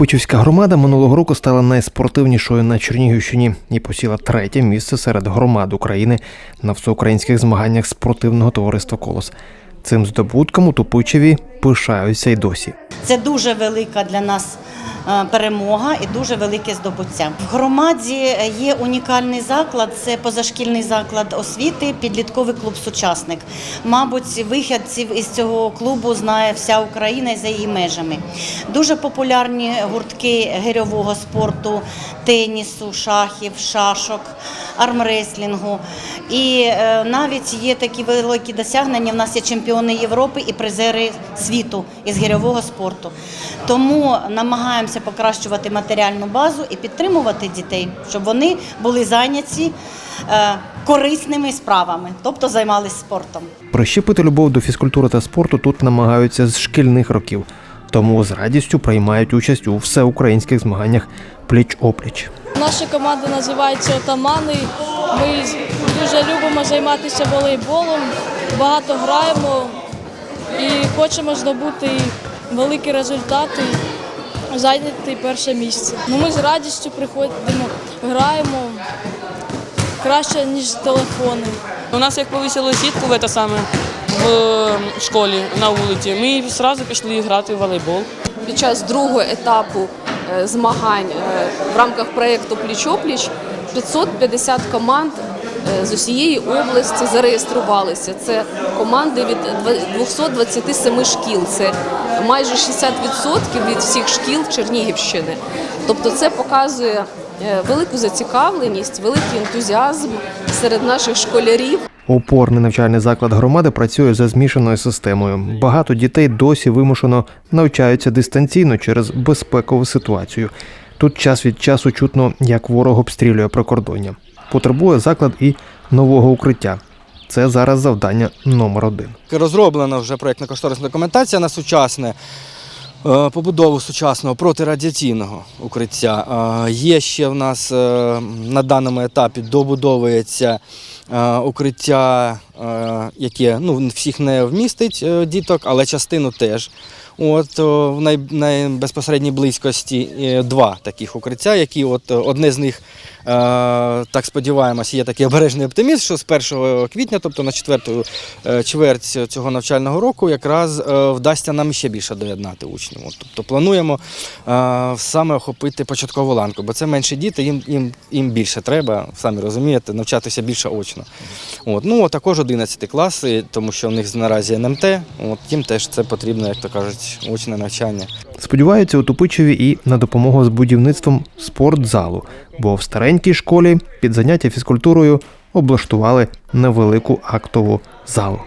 Тупичівська громада минулого року стала найспортивнішою на Чернігівщині і посіла третє місце серед громад України на всеукраїнських змаганнях спортивного товариства Колос. Цим здобутком у Тупичеві пишаються й досі. Це дуже велика для нас перемога і дуже велике здобуття. В громаді є унікальний заклад, це позашкільний заклад освіти, підлітковий клуб Сучасник. Мабуть, вихідців із цього клубу знає вся Україна і за її межами. Дуже популярні гуртки гирьового спорту, тенісу, шахів, шашок, армреслінгу. І е, навіть є такі великі досягнення. В нас є чемпіони Європи і призери світу із гірьового спорту. Тому намагаємося покращувати матеріальну базу і підтримувати дітей, щоб вони були зайняті е, корисними справами, тобто займалися спортом. Прищепити любов до фізкультури та спорту тут намагаються з шкільних років, тому з радістю приймають участь у всеукраїнських змаганнях пліч-опліч. Наша команда називається Отамани. Ми дуже любимо займатися волейболом, багато граємо і хочемо здобути великі результати, зайняти перше місце. Ну, ми з радістю приходимо, граємо краще, ніж телефони. У нас як повісили сітку в це саме в е, школі на вулиці. Ми одразу пішли грати в волейбол. під час другого етапу е, змагань е, в рамках проєкту Пліч-опліч 550 команд з усієї області зареєструвалися. Це команди від два- 227 шкіл. Це майже 60% від всіх шкіл Чернігівщини. Тобто це показує е, велику зацікавленість, великий ентузіазм серед наших школярів. Опорний навчальний заклад громади працює за змішаною системою. Багато дітей досі вимушено навчаються дистанційно через безпекову ситуацію. Тут час від часу чутно, як ворог обстрілює прикордоння. Потребує заклад і нового укриття. Це зараз завдання номер один. Розроблена вже проєктна кошторисна документація на сучасне е, побудову сучасного протирадіаційного укриття. Е, Є ще в нас е, на даному етапі добудовується укриття, е, яке ну, всіх не вмістить е, діток, але частину теж. От в най, найбезпосередній близькості е, два таких укриття, які от е, одне з них, е, так сподіваємося, є такий обережний оптиміст, що з 1 квітня, тобто на четверту е, чверть цього навчального року, якраз е, вдасться нам ще більше доєднати учнів. От, тобто плануємо е, саме охопити початкову ланку, бо це менші діти, їм, їм, їм більше треба, самі розумієте, навчатися більше очно. От, ну, також 11 класи, тому що в них наразі НМТ, от, їм теж це потрібно, як то кажуть, очне навчання. Сподіваються у Тупичеві і на допомогу з будівництвом спортзалу, бо в старенькій школі під заняття фізкультурою облаштували невелику актову залу.